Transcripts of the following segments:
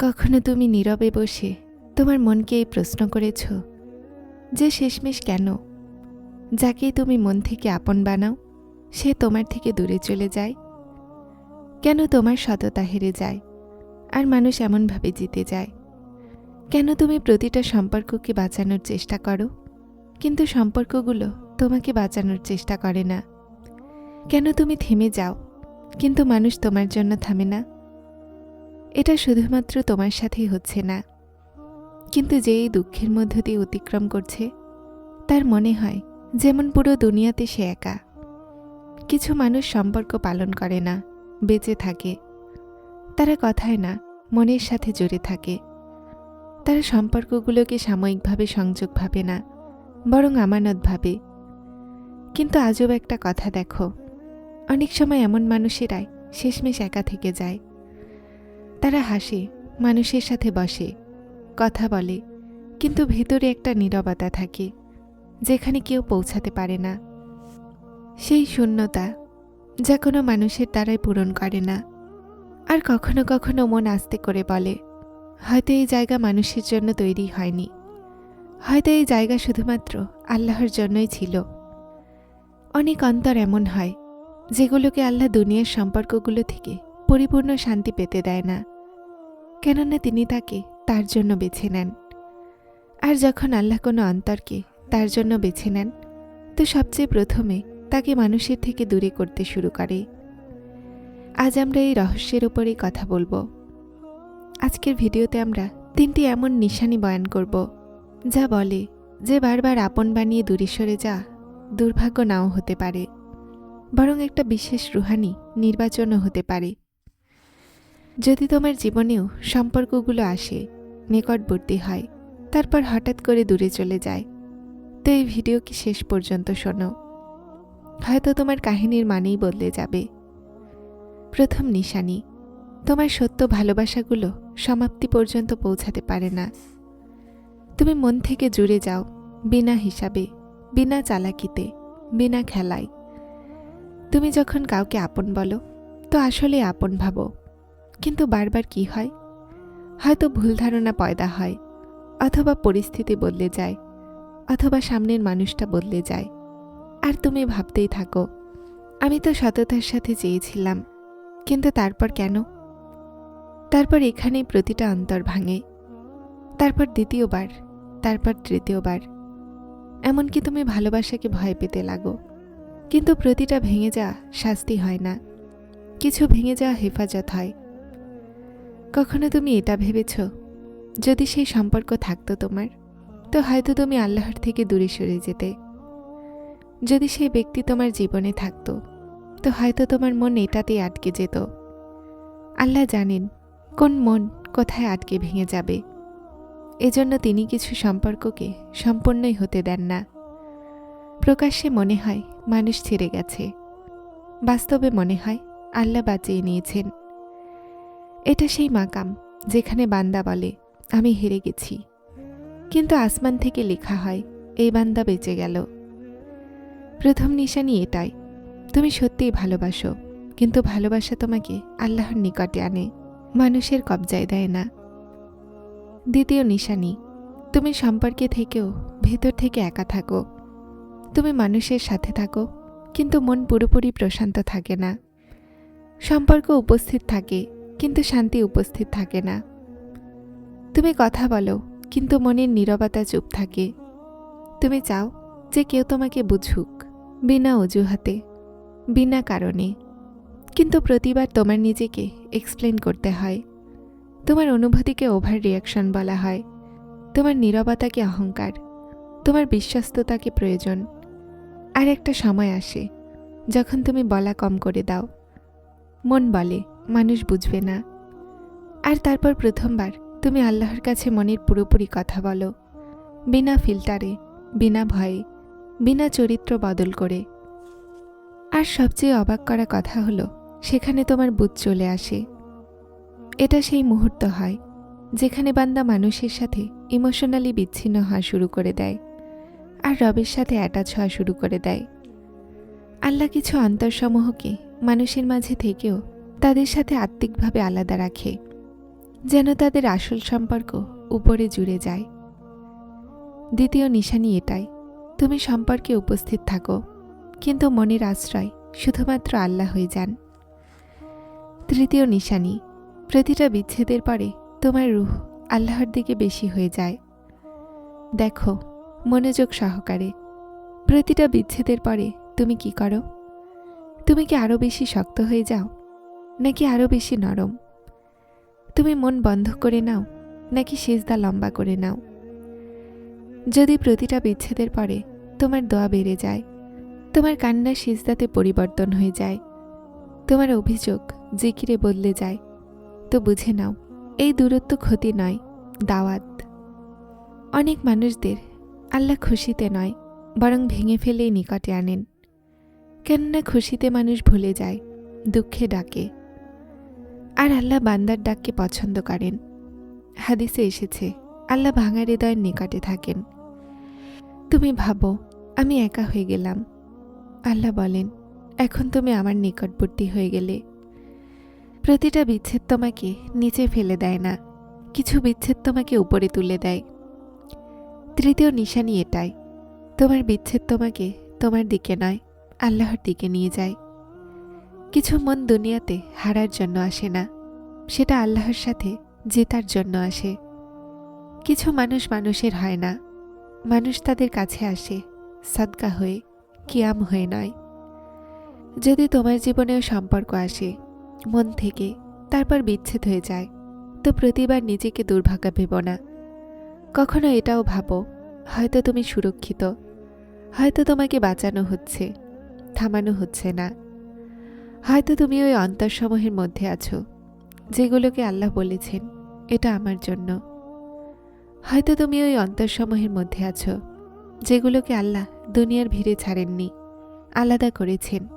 কখনো তুমি নীরবে বসে তোমার মনকে এই প্রশ্ন করেছ যে শেষমেশ কেন? যাকে তুমি মন থেকে আপন বানাও, সে তোমার থেকে দূরে চলে যায়। কেন তোমার সততা হেরে যায় আর মানুষ এমনভাবে জিতে যায়? কেন তুমি প্রতিটা সম্পর্ককে বাঁচানোর চেষ্টা করো, কিন্তু সম্পর্কগুলো তোমাকে বাঁচানোর চেষ্টা করে না? কেন তুমি থেমে যাও, কিন্তু মানুষ তোমার জন্য থামে না? এটা শুধুমাত্র তোমার সাথেই হচ্ছে না। কিন্তু যে এই দুঃখের মধ্য দিয়ে অতিক্রম করছে, তার মনে হয় যেমন পুরো দুনিয়াতে সে একা। কিছু মানুষ সম্পর্ক পালন করে না, বেঁচে থাকে। তারা কথায় না, মনের সাথে জড়ে থাকে। তারা সম্পর্কগুলোকে সাময়িকভাবে সংযোগ ভাবে না, বরং আমানত ভাবে। কিন্তু আজব একটা কথা দেখো, অনেক সময় এমন মানুষেরাই শেষমেশ একা থেকে যায়। তারা হাসে, মানুষের সাথে বসে, কথা বলে, কিন্তু ভেতরে একটা নীরবতা থাকে, যেখানে কেউ পৌঁছাতে পারে না। সেই শূন্যতা, যা কোনো মানুষের দ্বারাই পূরণ করে না, আর কখনো কখনো মন আস্তে করে বলে, হয়তো এই জায়গা মানুষের জন্য তৈরি হয়নি। হয়তো এই জায়গা শুধুমাত্র আল্লাহর জন্যই ছিল। অনেক অন্তর এমন হয়, যেগুলোকে আল্লাহ দুনিয়ার সম্পর্কগুলো থেকে পরিপূর্ণ শান্তি পেতে দেয় না। কেননা তিনি তাকে তার জন্য বেছে নেন। আর যখন আল্লাহ কোনো অন্তরকে তার জন্য বেছে নেন, তো সবচেয়ে প্রথমে তাকে মানুষের থেকে দূরে করতে শুরু করে। আজ আমরা এই রহস্যের ওপরেই কথা বলব। আজকের ভিডিওতে আমরা তিনটি এমন নিশানি বয়ান করব, যা বলে যে বারবার আপন বানিয়ে দূরে সরে যা দুর্ভাগ্য নাও হতে পারে, বরং একটা বিশেষ রুহানি নির্বাচনও হতে পারে। যদি তোমার জীবনেও সম্পর্কগুলো আসে, নিকটবর্তী হয়, তারপর হঠাৎ করে দূরে চলে যায়। তো এই ভিডিও কি শেষ পর্যন্ত শোনো। হয়তো তোমার কাহিনীর মানেই বদলে যাবে। প্রথম নিশানি, তোমার সত্য ভালোবাসাগুলো সমাপ্তি পর্যন্ত পৌঁছাতে পারে না। তুমি মন থেকে জুড়ে যাও, বিনা হিসাবে, বিনা চালাকিতে, বিনা খেলায়। তুমি যখন কাউকে আপন বলো, তো আসলে আপন ভাবো। কিন্তু বারবার কি হয়? হয়তো ভুল ধারণা পয়দা হয়, অথবা পরিস্থিতি বদলে যায়, অথবা সামনের মানুষটা বদলে যায়। আর তুমি ভাবতেই থাকো, আমি তো সততার সাথে চেয়েছিলাম, কিন্তু তারপর কেন? তারপর এখানেই প্রতিটা অন্তর ভাঙে। তারপর দ্বিতীয়বার, তারপর তৃতীয়বার। এমনকি তুমি ভালোবাসাকে ভয় পেতে লাগো, কিন্তু প্রতিটা ভেঙে যাওয়া শাস্তি হয় না। কিছু ভেঙে যাওয়া হেফাজত হয় কখনো তুমি এটা ভেবেছ? যদি সেই সম্পর্ক থাকতো তোমার, তো হয়তো তুমি আল্লাহর থেকে দূরে সরে যেতে। যদি সেই ব্যক্তি তোমার জীবনে থাকতো, তো হয়তো তোমার মন এটাতেই আটকে যেত। আল্লাহ জানেন কোন মন কোথায় আটকে ভেঙে যাবে। এজন্য তিনি কিছু সম্পর্ককে সম্পূর্ণই হতে দেন না। প্রকাশ্যে মনে হয় মানুষ ছেড়ে গেছে। বাস্তবে মনে হয় আল্লাহ বাঁচিয়ে নিয়েছেন। এটা সেই মাকাম যেখানে বান্দা বলে, আমি হেরে গেছি। কিন্তু আসমান থেকে লেখা হয়, এই বান্দা বেঁচে গেল। প্রথম নিশানি এটাই, তুমি সত্যিই ভালোবাসো, কিন্তু ভালোবাসা তোমাকে আল্লাহর নিকটে আনে, মানুষের কবজায় দেয় না। দ্বিতীয় নিশানি, তুমি সম্পর্কে থেকেও ভেতর থেকে একা থাকো। তুমি মানুষের সাথে থাকো, কিন্তু মন পুরোপুরি প্রশান্ত থাকে না। সম্পর্ক উপস্থিত থাকে কিন্তু শান্তি উপস্থিত থাকে না। তুমি কথা বলো, কিন্তু মনের নীরবতা চুপ থাকে। তুমি চাও যে কেউ তোমাকে বুঝুক, বিনা অজুহাতে, বিনা কারণে। কিন্তু প্রতিবার তোমার নিজেকে এক্সপ্লেন করতে হয়। তোমার অনুভূতিকে ওভার রিয়াকশন বলা হয়। তোমার নীরবতাকে অহংকার, তোমার বিশ্বস্ততাকে প্রয়োজন। আর একটা সময় আসে, যখন তুমি বলা কম করে দাও। মন বলে মানুষ বুঝবে না। আর তারপর প্রথমবার তুমি আল্লাহর কাছে মনের পুরোপুরি কথা বলো। বিনা ফিল্টারে, বিনা ভয়ে, বিনা চরিত্র বদল করে। আর সবচেয়ে অবাক করা কথা হলো, সেখানে তোমার বুধ চলে আসে। এটা সেই মুহূর্ত হয়, যেখানে বান্দা মানুষের সাথে ইমোশনালি বিচ্ছিন্ন হওয়া শুরু করে দেয়। আর রবের সাথে অ্যাটাচ হওয়া শুরু করে দেয়। আল্লাহ কিছু অন্তরসমূহকে মানুষের মাঝে থেকেও তাদের সাথে আত্মিকভাবে আলাদা রাখে, যেন তাদের আসল সম্পর্ক উপরে জুড়ে যায়। দ্বিতীয় নিশানি এটাই, তুমি সম্পর্কে উপস্থিত থাকো, কিন্তু মনের আশ্রয় শুধুমাত্র আল্লাহ হয়ে যান। তৃতীয় নিশানি, প্রতিটা বিচ্ছেদের পরে তোমার রুহ আল্লাহর দিকে বেশি হয়ে যায়। দেখো, মনোযোগ সহকারে, প্রতিটা বিচ্ছেদের পরে তুমি কি করো? তুমি কি আরও বেশি শক্ত হয়ে যাও? নাকি আরও বেশি নরম? তুমি মন বন্ধ করে নাও, নাকি সেজদা লম্বা করে নাও। যদি প্রতিটা বিচ্ছেদের পরে তোমার দোয়া বেড়ে যায়, তোমার কান্না সিজদাতে পরিবর্তন হয়ে যায়, তোমার অভিযোগ জিকিরে বদলে যায়, তো বুঝে নাও, এই দূরত্ব ক্ষতি নয়, দাওয়াত। অনেক মানুষদের আল্লাহ খুশিতে নয়, বরং ভেঙে ফেলেই নিকটে আনেন। কেননা খুশিতে মানুষ ভুলে যায়, দুঃখে ডাকে। আর আল্লাহ বান্দার ডাককে পছন্দ করেন। হাদিসে এসেছে, আল্লাহ ভাঙা হৃদয়ের নিকটে থাকেন। তুমি ভাবো, আমি একা হয়ে গেলাম। আল্লাহ বলেন, এখন তুমি আমার নিকটবর্তী হয়ে গেলে। প্রতিটা বিচ্ছেদ তোমাকে নিচে ফেলে দেয় না, কিছু বিচ্ছেদ তোমাকে উপরে তুলে দেয়। তৃতীয় নিশানি এটাই, তোমার বিচ্ছেদ তোমাকে তোমার দিকে নয়, আল্লাহর দিকে নিয়ে যায়। কিছু মন দুনিয়াতে হারার জন্য আসে না। সেটা আল্লাহর সাথে জেতার জন্য আসে। কিছু মানুষ মানুষের হয় না। মানুষ তাদের কাছে আসে সদকা হয়ে, কিয়াম হয়ে নয়। যদি তোমার জীবনেও সম্পর্ক আসে, মন থেকে তারপর বিচ্ছেদ হয়ে যায়, তো প্রতিবার নিজেকে দুর্ভাগা ভেব না। কখনো এটাও ভাবো, হয়তো তুমি সুরক্ষিত, হয়তো তোমাকে বাঁচানো হচ্ছে, থামানো হচ্ছে না। হয়তো তুমি ওই অন্তরসমূহের মধ্যে আছো, যেগুলোকে আল্লাহ বলেছেন, এটা আমার জন্য। হয়তো তুমি ওই অন্তরসমূহের মধ্যে আছো, যেগুলোকে আল্লাহ দুনিয়ার ভিড়ে ছাড়েননি, আলাদা করেছেন।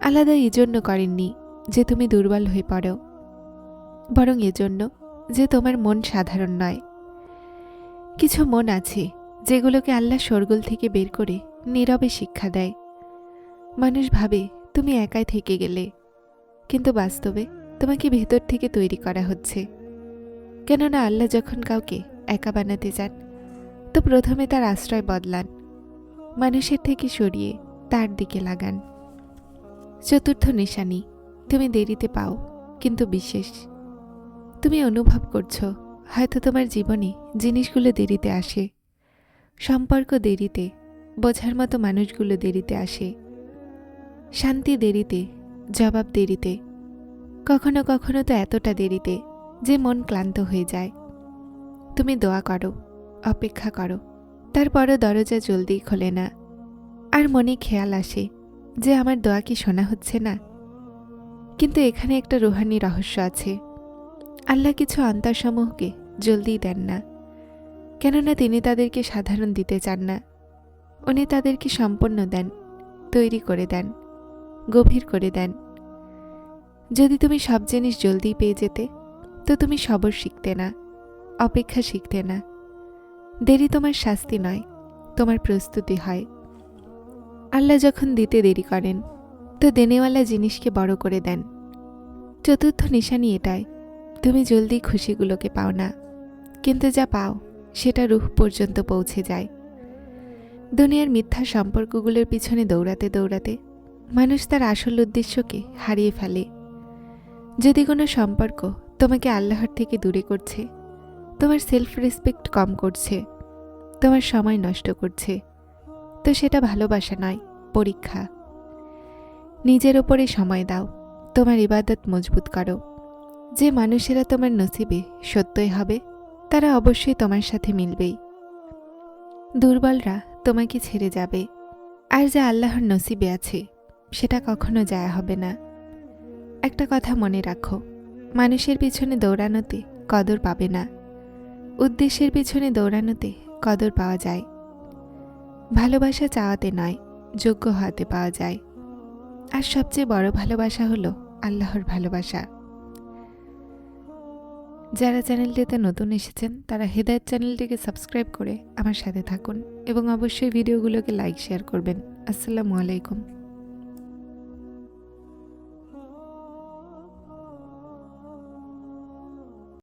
আলাদা এই জন্য করেননি যে তুমি দুর্বল হয়ে পড়ো, বরং এজন্য যে তোমার মন সাধারণ নয়। কিছু মন আছে যেগুলোকে আল্লাহ সরগোল থেকে বের করে নীরবে শিক্ষা দেয়। মানুষ ভাবে তুমি একাই থেকে গেলে। কিন্তু বাস্তবে তোমাকে ভেতর থেকে তৈরি করা হচ্ছে। কেননা আল্লাহ যখন কাউকে একা বানাতে চান, তো প্রথমে তার আশ্রয় বদলান, মানুষের থেকে সরিয়ে তার দিকে লাগান। চতুর্থ নিশানি, তুমি দেরিতে পাও, কিন্তু বিশেষ। তুমি অনুভব করছ, হয়তো তোমার জীবনে জিনিসগুলো দেরিতে আসে। সম্পর্ক দেরিতে, বোঝার মতো মানুষগুলো দেরিতে আসে। শান্তি দেরিতে, জবাব দেরিতে, কখনো কখনো তো এতটা দেরিতে যে মন ক্লান্ত হয়ে যায়। তুমি দোয়া করো, অপেক্ষা করো, তারপরও দরজা জলদি খোলে না। আর মনে খেয়াল আসে যে আমার দোয়া কি শোনা হচ্ছে না। কিন্তু এখানে একটা রুহানি রহস্য আছে। আল্লাহ কিছু অন্তরসমূহকে জলদি দেন না। কেননা তিনি তাদেরকে সাধারণ দিতে চান না। উনি তাদেরকে সম্পন্ন দেন, তৈরি করে দেন। গভীর করে দেন। যদি তুমি সব জিনিস জলদি পেয়ে যেতে, তো তুমি সবর শিখতে না, অপেক্ষা শিখতে না। দেরি তোমার শাস্তি নয়, তোমার প্রস্তুতি হয়। আল্লাহ যখন দিতে দেরি করেন, তো দেনেওয়ালা জিনিসকে বড় করে দেন। চতুর্থ নিশানি এটাই, তুমি জলদি খুশিগুলোকে পাও না, কিন্তু যা পাও, সেটা রুহ পর্যন্ত পৌঁছে যায়। দুনিয়ার মিথ্যা সম্পর্কগুলোর পিছনে দৌড়াতে দৌড়াতে মানুষ তার আসল উদ্দেশ্যকে হারিয়ে ফেলে। যদি কোনো সম্পর্ক তোমাকে আল্লাহর থেকে দূরে করছে, তোমার সেলফ রেসপেক্ট কম করছে, তোমার সময় নষ্ট করছে, তো সেটা ভালোবাসা নয়, পরীক্ষা। নিজের ওপরে সময় দাও, তোমার ইবাদত মজবুত করো। যে মানুষেরা তোমার নসিবে সত্যই হবে, তারা অবশ্যই তোমার সাথে মিলবেই। দুর্বলরা তোমাকে ছেড়ে যাবে, আর যা আল্লাহর নসিবে আছে সেটা কখনো যায় হবে না। একটা কথা মনে রাখো, মানুষের পিছনে দৌড়ানোতে কদর পাবে না। উদ্দেশ্যের পিছনে দৌড়ানোতে কদর পাওয়া যায়। ভালোবাসা চাওয়াতে নয়, যোগ্য হওয়াতে পাওয়া যায়। আর সবচেয়ে বড় ভালোবাসা হলো আল্লাহর ভালোবাসা। যারা চ্যানেলটিতে নতুন এসেছেন, তারা হেদায়ত চ্যানেলটিকে সাবস্ক্রাইব করে আমার সাথে থাকুন এবং অবশ্যই ভিডিওগুলোকে লাইক, শেয়ার করবেন। আসসালামু আলাইকুম।